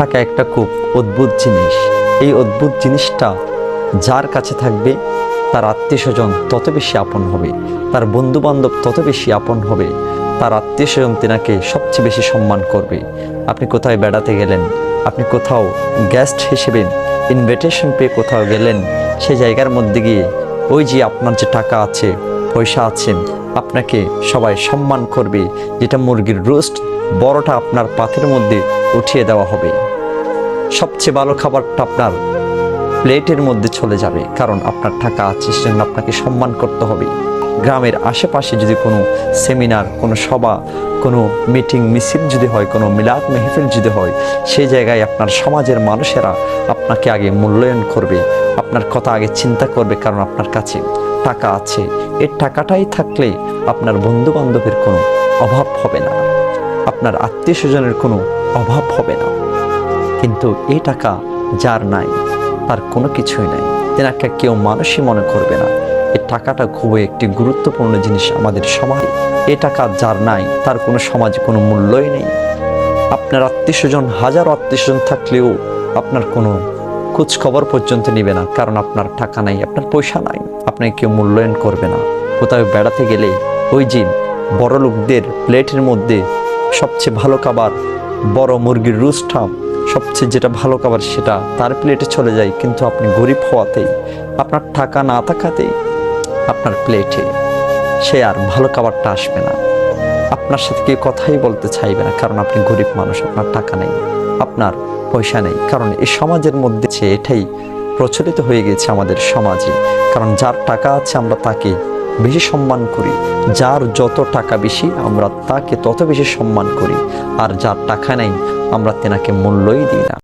টাকা একটা খুব অদ্ভুত জিনিস। এই অদ্ভুত জিনিসটা যার কাছে থাকবে, তার আত্মীয় স্বজন তত বেশি আপন হবে, তার বন্ধু বান্ধব তত বেশি আপন হবে, তার আত্মীয় স্বজন তেনাকে সবচেয়ে বেশি সম্মান করবে। আপনি কোথায় বেড়াতে গেলেন, আপনি কোথাও গেস্ট হিসেবে ইনভিটেশন পেয়ে কোথাও গেলেন, সেই জায়গার মধ্যে গিয়ে ওই যে আপনার যে টাকা আছে, পয়সা আছে, আপনাকে সবাই সম্মান করবে, যেটা মুরগির রোস্ট বড়টা আপনার পাথের মধ্যে উঠিয়ে দেওয়া হবে। সবচেয়ে ভালো খাবারটা আপনার প্লেটের মধ্যে চলে যাবে, কারণ আপনার টাকা আছে সেজন্য আপনাকে সম্মান করতে হবে। গ্রামের আশেপাশে যদি কোনো সেমিনার, কোনো সভা, কোনো মিটিং, মিছিল যদি হয়, কোনো মিলাদ, মেহফিল যদি হয়, সেই জায়গায় আপনার সমাজের মানুষেরা আপনাকে আগে মূল্যায়ন করবে, আপনার কথা আগে চিন্তা করবে, কারণ আপনার কাছে টাকা আছে। এর টাকাটাই থাকলে আপনার বন্ধু বান্ধবের কোনো অভাব হবে না, আপনার আত্মীয় স্বজনের কোনো অভাব হবে না। কিন্তু এ টাকা যার নাই, তার কোনো কিছুই নাই। তেনাকে কেউ মানুষই মনে করবে না। এ টাকাটা খুবই একটি গুরুত্বপূর্ণ জিনিস আমাদের সমাজে। এ টাকা যার নাই, তার কোনো সমাজে কোনো মূল্যই নেই। আপনার আত্মীয় স্বজন হাজারো আত্মীয় স্বজন থাকলেও আপনার কোনো খোঁজ খবর পর্যন্ত নেবে না, কারণ আপনার টাকা নাই, আপনার পয়সা নাই। আপনাকে কেউ মূল্যায়ন করবে না। কোথাও বেড়াতে গেলে ওই যে বড় লোকদের প্লেটের মধ্যে সবচেয়ে ভালো খাবার, বড় মুরগির রুস্টাম সবচেয়ে যেটা ভালো খাবার সেটা তার প্লেটে চলে যায়, কিন্তু আপনি গরিব হওয়াতেই, আপনার টাকা না থাকাতেই, আপনার প্লেটে সে আর ভালো খাবারটা আসবে না। আপনার সাথে কেউ কথাই বলতে চাইবে না, কারণ আপনি গরিব মানুষ, আপনার টাকা নেই, আপনার পয়সা নেই। কারণ এই সমাজের মধ্যে এটাই প্রচলিত হয়ে গেছে আমাদের সমাজে, কারণ যার টাকা আছে আমরা তাকে বেশি সম্মান করি। যার যত টাকা বেশি, আমরা তাকে তত বেশি সম্মান করি। আর যার টাকা নেই, আমরা তেনাকে মূল্যই দিই না।